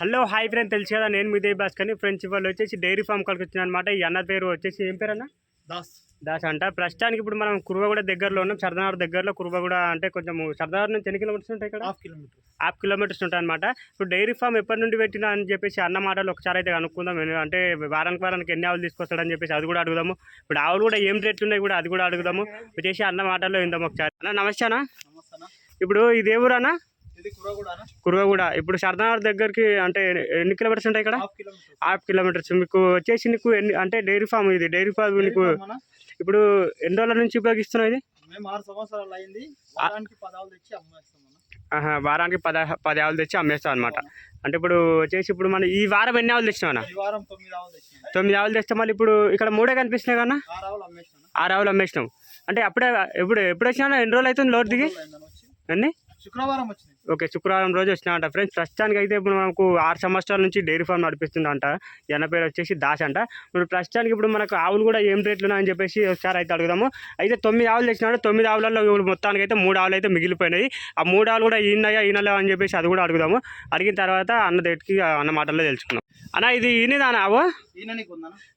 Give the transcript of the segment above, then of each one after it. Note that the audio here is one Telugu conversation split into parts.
Hello hi friend. తెలుసు కదా నేను మీ దేవి భాస్కర్ని. ఫ్రెండ్స్ వాళ్ళు వచ్చేసి డైరీ ఫామ్ కాడికి వచ్చిన అనమాట ఈ అన్న పేరు వచ్చేసి ఏం పేరు అన్న? దాస్. దాస్ అంట. ప్రస్తుతానికి ఇప్పుడు మనం కురువగూడ దగ్గరలో ఉన్నాం. సరదానగర్ దగ్గరలో కురువగూడ అంటే కొంచెం సరదానగర్ నుంచి ఎన్ని కిలోమీటర్స్ ఉంటాయి ఇక్కడ? హాఫ్ కిలోమీటర్ హాఫ్ కిలోమీటర్స్ ఉంటాయి అనమాట ఇప్పుడు డైరీ ఫామ్ ఎప్పటి నుండి పెట్టినా అని చెప్పేసి అన్న మాటలు ఒకసారి అయితే కనుక్కుందాం ఎందుకంటే అంటే వారానికి వారానికి ఎన్ని ఆవులు తీసుకొస్తాడని చెప్పేసి అది కూడా అడుగుదాము. ఇప్పుడు ఆవులు కూడా ఏం రేట్లు ఉన్నాయి కూడా అది కూడా అడుగుదాము. వచ్చేసి అన్న మాటల్లో విందాం ఒకసారి. అన్న. నమస్తే అన్న. ఇప్పుడు ఇది ఏ ఊరు అన్న? ఇది కూర కూడా కురువగూడ ఇప్పుడు సరదానగర్ దగ్గరికి అంటే ఎన్ని కిలోమీటర్స్ ఉంటాయి ఇక్కడ? Half kilometre half kilometres. మీకు వచ్చేసి నీకు ఎన్ని అంటే డైరీ ఫామ్ ఇది డైరీ ఫామ్ నీకు ఇప్పుడు ఎన్ని రోజుల నుంచి ఉపయోగిస్తున్నావు ఇది? వారానికి పద పది ఆవులు తెచ్చి అమ్మేస్తాం అనమాట అంటే ఇప్పుడు వచ్చేసి ఇప్పుడు మన ఈ వారం ఎన్ని ఆవులు తెచ్చినావు తొమ్మిది తెచ్చినాం. తొమ్మిది ఆవులు తెస్తే మళ్ళీ ఇప్పుడు ఇక్కడ మూడే కనిపిస్తున్నాయి కన్నా ఆరు ఆవులు అమ్మేసినాం అంటే అప్పుడే ఎప్పుడు ఎప్పుడు వచ్చినా ఎన్ని రోజులు అవుతుంది లోడ్ దిగి? అన్నీ శుక్రవారం వచ్చింది ఓకే శుక్రవారం రోజు వచ్చినాయంట ఫ్రెండ్స్. ప్రస్తుతానికి అయితే ఇప్పుడు మనకు ఆరు సంవత్సరాల నుంచి డైరీ ఫామ్ నడిపిస్తుందంట. ఈయన పేరు వచ్చేసి దాస్ అంట. ఇప్పుడు ప్రస్తుతానికి ఇప్పుడు మనకు ఆవులు కూడా ఏం రేట్లు ఉన్నాయని చెప్పేసి ఒకసారి అయితే అడుగుదాము. అయితే తొమ్మిది ఆవులు తెచ్చినాడు. తొమ్మిది ఆవులలో ఇప్పుడు మొత్తానికి అయితే మూడు ఆవులు అయితే మిగిలిపోయినాయి. ఆ మూడు ఆవులు కూడా ఈనయా ఈనలే అని చెప్పేసి అది కూడా అడుగుదాము. అడిగిన తర్వాత అన్న దగ్గరికి అన్న మాటల్లో తెలుసుకున్నాం అన్న ఇది ఈనిదా అన్న ఆవు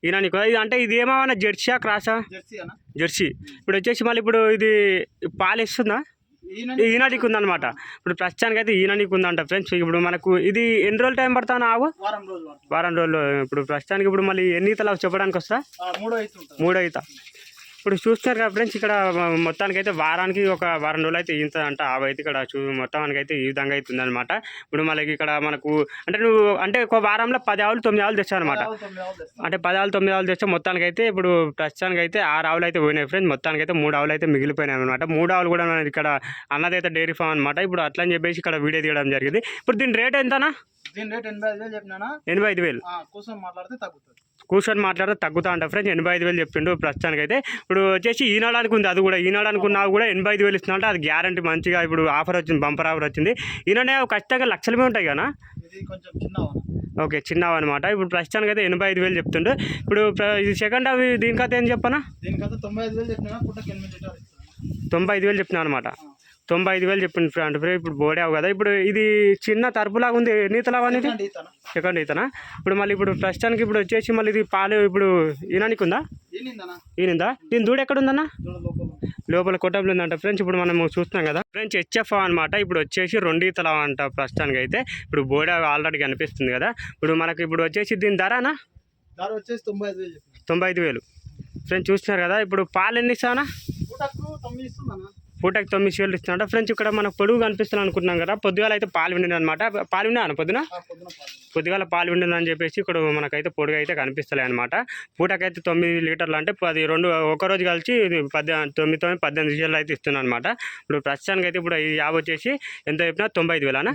ఈయన నీకు ఇది అంటే ఇది ఏమన్నా జెర్సీయా క్రాసా? జెర్సీ. ఇప్పుడు వచ్చేసి మళ్ళీ ఇప్పుడు ఇది పాలు ఇస్తుందా ఈనాటికి ఉందన్నమాట. ఇప్పుడు ప్రస్తుతానికి అయితే ఈనాటికి ఉందంట ఫ్రెండ్స్. ఇప్పుడు మనకు ఇది ఎన్ని రోజులు టైం పడతా ఆవు వారం రోజులు పడుతుంది. వారం రోజులు. ఇప్పుడు ప్రస్తుతానికి ఇప్పుడు మళ్ళీ ఎన్ని ఈతలు చెప్పడానికి వస్తా మూడో ఉంటుంది. మూడో ఈత. ఇప్పుడు చూస్తున్నారు కదా ఫ్రెండ్స్ ఇక్కడ మొత్తానికి అయితే వారానికి ఒక వారం రోజులు అయితే అంట ఆవు అయితే ఇక్కడ చూ మొత్తానికి అయితే ఈ విధంగా అవుతుంది అనమాట ఇప్పుడు మనకి ఇక్కడ మనకు అంటే నువ్వు అంటే ఒక వారంలో పది ఆవులు తొమ్మిది ఆవులు తెచ్చావు అనమాట అంటే పది ఆవులు తొమ్మిది ఆవులు మొత్తానికి అయితే ఇప్పుడు ప్రస్తుతానికి అయితే ఆరు ఆవులు అయితే పోయినాయి ఫ్రెండ్స్. మొత్తానికి అయితే మూడు ఆవులు అయితే మిగిలిపోయినాయి అనమాట మూడు ఆవులు కూడా మనకి ఇక్కడ అన్నదైతే డైరీ ఫామ్ అనమాట ఇప్పుడు అట్లా అని చెప్పేసి ఇక్కడ వీడియో తీయడం జరిగింది. ఇప్పుడు దీని రేట్ ఎంతనా? దీని రేట్ ఎనభై ఐదు వేలు చెప్పినానా? ఎనభై ఐదు వేలు. ఆ, కూర్చొని మాట్లాడితే తగ్గుతుంది. కూర్చొని మాట్లాడితే తగ్గుతా అంట ఫ్రెండ్స్. ఎనభై ఐదు వేలు చెప్పిండు ప్రస్తుతానికి అయితే ఇప్పుడు వచ్చేసి ఈనాడానికి ఉంది అది కూడా. ఈనాడానికి ఉన్నా కూడా ఎనభై ఐదు వేలు ఇస్తున్నా అది గ్యారంటీ మంచిగా ఇప్పుడు ఆఫర్ వచ్చింది బంపర్ ఆఫర్ వచ్చింది. ఈనాడే ఖచ్చితంగా లక్షలమే ఉంటాయి కదా ఇది కొంచెం చిన్న ఆవు. ఓకే చిన్నవి అనమాట ఇప్పుడు ప్రస్తుతానికి అయితే ఎనభై ఐదు వేలు చెప్తుండు. ఇప్పుడు ఇది సెకండ్ అవి దీనికైతే ఏం చెప్పనా? దీనికైతే తొంభై ఐదు వేలు చెప్పినా తొంభై ఐదు వేలు చెప్పినా అనమాట తొంభై ఐదు వేలు చెప్పిండు ఫ్రెండ్ ఇప్పుడు బోడావు కదా. ఇప్పుడు ఇది చిన్న తరపులాగా ఉంది. నీతలాగా అనేది సెకండ్ ఇతనా ఇప్పుడు మళ్ళీ ఇప్పుడు ప్రస్తుతానికి ఇప్పుడు వచ్చేసి మళ్ళీ ఇది పాలు ఇప్పుడు ఈనానికి ఉందా? ఈనిందా? దీని దూడ ఎక్కడ ఉందన్నా? చూడ లోపల. కొట్టంలో ఉందంట ఫ్రెండ్స్. ఇప్పుడు మనం చూస్తున్నాం కదా. ఫ్రెండ్స్ హెచ్ఎఫ్ అనమాట ఇప్పుడు వచ్చేసి రెండు ఈతల అంట ప్రస్తుతానికి అయితే. ఇప్పుడు బోడ ఆల్రెడీ కనిపిస్తుంది కదా. ఇప్పుడు మనకి ఇప్పుడు వచ్చేసి దీని ధరనా? ధర వచ్చేసి తొంభై ఐదు వేలు తొంభై ఐదు వేలు. ఫ్రెండ్స్ చూస్తున్నారు కదా. ఇప్పుడు పాలు ఎన్ని ఇస్తానా పూటకి తొమ్మిది వేలు ఇస్తున్నా ఫ్రెండ్స్ ఇక్కడ మనకు పొడుగు కనిపిస్తుంది అనుకుంటున్నాం కదా. పొద్దుగాల అయితే పాలు విండింది అనమాట పాలు విన్నా పొద్దున? పొద్దుగాల పాలు విండిందని చెప్పేసి ఇక్కడ మనకైతే పొడుగు అయితే కనిపిస్తలే అనమాట పూటకైతే తొమ్మిది లీటర్లు అంటే పది రెండు ఒక రోజు కలిసి ఇది పద్దె తొమ్మిది తొమ్మిది పద్దెనిమిది విషయాలు అయితే ఇస్తున్నాను అనమాట ఇప్పుడు ప్రస్తుతానికి అయితే ఇప్పుడు ఈ యాభ వచ్చేసి ఎంత చెప్పినా తొంభై ఐదు వేలనా?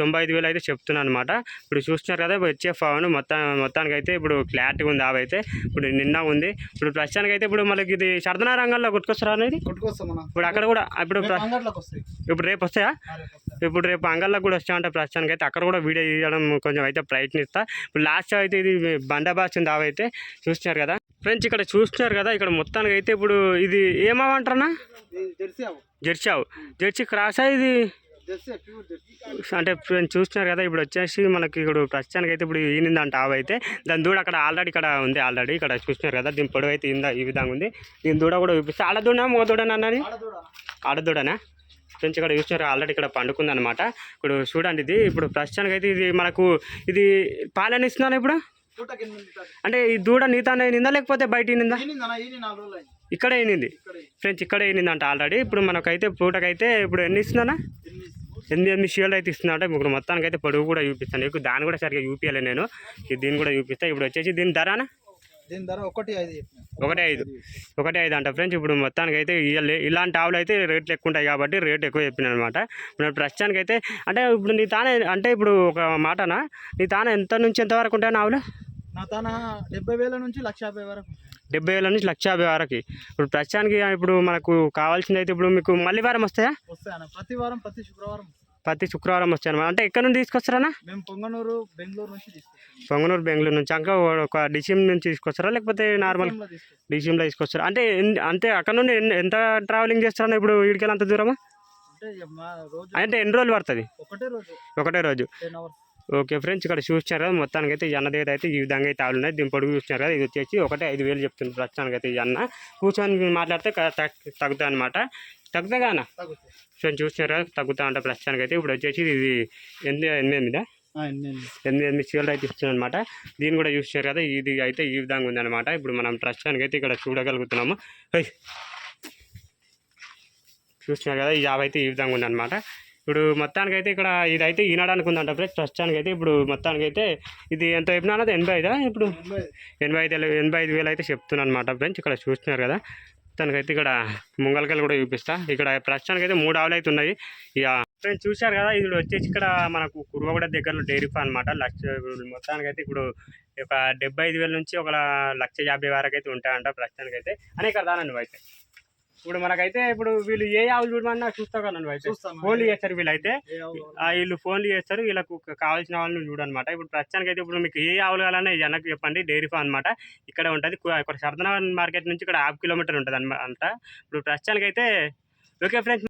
తొంభై ఐదు. వేలు అయితే చెప్తున్నాను అనమాట ఇప్పుడు చూస్తున్నారు కదా హెచ్ఎఫ్ అవను మొత్తం మొత్తానికి అయితే ఇప్పుడు క్లారిటీగా ఉంది ఆవు అయితే. ఇప్పుడు నిన్న ఉంది. ఇప్పుడు ప్రస్తుతానికి అయితే ఇప్పుడు మనకి ఇది సర్దనా రంగంలో కొట్టుకొస్తారా అనేది? ఇప్పుడు అక్కడ కూడా ఇప్పుడు అంగట్లోకి వస్తాయి. ఇప్పుడు రేపు వస్తాయా. ఇప్పుడు రేపు అంగళ్ళకు కూడా వచ్చామంటే ప్రస్తుతానికి అయితే. అక్కడ కూడా వీడియో తీయడం కొంచెం అయితే ప్రయత్నిస్తా. ఇప్పుడు లాస్ట్ అయితే ఇది బండబాసింది ఆవైతే చూస్తున్నారు కదా. ఫ్రెండ్స్ ఇక్కడ చూస్తున్నారు కదా. ఇక్కడ మొత్తానికి అయితే ఇప్పుడు ఇది ఏమంటారన్నా ఇది జెర్సీ ఆవు. జెర్సీ క్రాసా ఇది? అంటే ఫ్రెండ్స్ చూస్తున్నారు కదా. ఇప్పుడు వచ్చేసి మనకి ఇప్పుడు ప్రస్తుతానికి అయితే ఇప్పుడు ఈనిందంట ఆవు అయితే. దాని దూడ అక్కడ ఆల్రెడీ ఇక్కడ ఉంది ఆల్రెడీ ఇక్కడ చూస్తున్నారు కదా. దీని పొడవు అయితే ఇందా ఈ విధంగా ఉంది. దీని దూడ కూడా చూపిస్తే. ఆడదూడ మోదూడనా అన్నది? ఆడదూడ ఆడదూడనా? ఫ్రెండ్స్ ఇక్కడ చూసినారు ఆల్రెడీ ఇక్కడ పండుకుంది అనమాట ఇప్పుడు చూడండి ఇది ఇప్పుడు ప్రస్తుతానికి అయితే ఇది మనకు ఇది పాలన ఇస్తున్నాను ఇప్పుడు? అంటే ఈ దూడ నీతానే నిందా లేకపోతే బయట నిందా ఇక్కడ ఈని ఫ్రెండ్స్ ఇక్కడ అయింది ఇక్కడే ఆల్రెడీ. ఇప్పుడు మనకైతే పూటకైతే ఇప్పుడు ఎన్ని ఇస్తున్నానా ఎనిమిది ఎనిమిది షేర్లు షీల్డ్ అయితే ఇస్తుందంట. ఇప్పుడు మొత్తానికి అయితే పొడుగు కూడా చూపిస్తాను. నీకు దాన్ని కూడా సరిగ్గా చూపించాలి నేను. దీన్ని కూడా చూపిస్తాను ఇప్పుడు వచ్చేసి దీని ధరనా దీని ధర ఒకటి ఐదు చెప్పిన. ఒకటే ఐదు. ఒకటే ఐదు అంట ఫ్రెండ్స్. ఇప్పుడు మొత్తానికి అయితే ఇలాంటి ఆవులు అయితే రేట్లు ఎక్కువ ఉంటాయి కాబట్టి రేట్ ఎక్కువ చెప్పిన అనమాట. ఇప్పుడు ప్రస్తుతానికి అయితే అంటే ఇప్పుడు నీ తానే అంటే ఇప్పుడు ఒక మాటనా? నీ తానే ఎంత నుంచి ఎంత వరకు ఉంటాయి ఆవులు? నా తన డెబ్బై వేల నుంచి లక్ష యాభై వరకు. డెబ్బై వేల నుంచి లక్ష యాభై వరకు. ఇప్పుడు ప్రస్తుతానికి ఇప్పుడు మనకు కావాల్సింది అయితే ఇప్పుడు మీకు మళ్ళీ వారం వస్తాయా? వస్తాయన్న. ప్రతి వారం ప్రతి శుక్రవారం ప్రతి శుక్రవారం అనమాట అంటే ఎక్కడ నుండి తీసుకొస్తారా మేము పొంగనూరు బెంగళూరు నుంచి తీసుకొస్తాం. పొంగనూరు బెంగళూరు నుంచి. ఇంకా ఒక డిసిఎం నుంచి తీసుకొస్తారా? లేకపోతే నార్మల్ డిసిఎంలో తీసుకొస్తారా? అంటే అంటే అక్కడ నుండి ఎంత ట్రావెలింగ్ చేస్తారన్నా ఇప్పుడు వీడికి అంత దూరమా? అంటే ఎన్ని రోజులు పడుతుంది? ఒకటే రోజు. ఓకే ఫ్రెండ్స్ ఇక్కడ చూస్తున్నారు కదా మొత్తానికి అయితే ఈ అన్న దగ్గర అయితే ఈ విధంగా అయితే ఆవులు ఉన్నాయి దీని పొడుగు చూస్తున్నారు కదా ఇది వచ్చేసి ఒకటే ఐదు వేలు చెప్తుంది ప్రస్తుతానికి అయితే ఈ అన్న. కూర్చొని మాట్లాడితే తగ్గుతుంది అనమాట తగ్గుతా అన్న? తగ్గుతాయి ఫ్రెండ్స్ చూస్తున్నారు కదా తగ్గుతా అంట ప్రస్తుతానికి అయితే ఇప్పుడు వచ్చేసి ఇది ఎనిమిది ఎనిమిది ఎనిమిదా? ఎనిమిది చీరలు అయితే ఇస్తుంది అనమాట దీన్ని కూడా చూసారు కదా ఇది అయితే ఈ విధంగా ఉందన్నమాట. ఇప్పుడు మనం ప్రస్తుతానికి అయితే ఇక్కడ చూడగలుగుతున్నాము. హై. చూస్తున్నారు కదా ఈ జాబ్ అయితే ఈ విధంగా ఉందన్నమాట. ఇప్పుడు మొత్తానికి అయితే ఇక్కడ ఇదైతే ఈనాడానికి ఉందంట ఫ్రెండ్స్. ప్రస్తుతానికి అయితే ఇప్పుడు మొత్తానికి అయితే ఇది ఎంత చెప్పినా అన్నది ఎనభై ఐదా ఇప్పుడు? ఎనభై. ఐదు. వేలు- ఎనభై ఐదు వేలు అయితే చెప్తున్నాను అనమాట ఫ్రెండ్స్. ఇక్కడ చూస్తున్నారు కదా. తనకైతే ఇక్కడ ముంగలకాయలు కూడా చూపిస్తా. ఇక్కడ ప్రస్తుతానికి అయితే మూడు ఆవులు అయితే ఉన్నాయి. ఇక ఫ్రెండ్స్ చూశారు కదా ఇది వచ్చేసి ఇక్కడ మనకు కుర్వగూడ దగ్గరలో డైరీ ఫామ్ అనమాట లక్ష మొత్తానికి అయితే ఇప్పుడు ఒక డెబ్బై ఐదు వేల నుంచి ఒక లక్ష యాభై వరకు అయితే ఉంటాయంట ప్రస్తుతానికి అయితే అనేక దానండి అయితే. ఇప్పుడు మనకైతే ఇప్పుడు వీళ్ళు ఏ ఆవులు చూడమన్నా చూస్తావు కదా నువ్వు అయితే. ఫోన్లు చేస్తారు వీళ్ళైతే. వీళ్ళు ఫోన్లు చేస్తారు వీళ్ళకు కావాల్సిన వాళ్ళని చూడనమాట. ఇప్పుడు ప్రస్తుతానికి అయితే ఇప్పుడు మీకు ఏ ఆవులు కావాలన్నా జనకు చెప్పండి డైరీ ఫామ్ అనమాట ఇక్కడ ఉంటుంది ఇక్కడ సర్దనా మార్కెట్ నుంచి ఇక్కడ హాఫ్ కిలోమీటర్ ఉంటుంది అనమాట ఇప్పుడు ప్రస్తుతానికి అయితే ఓకే ఫ్రెండ్స్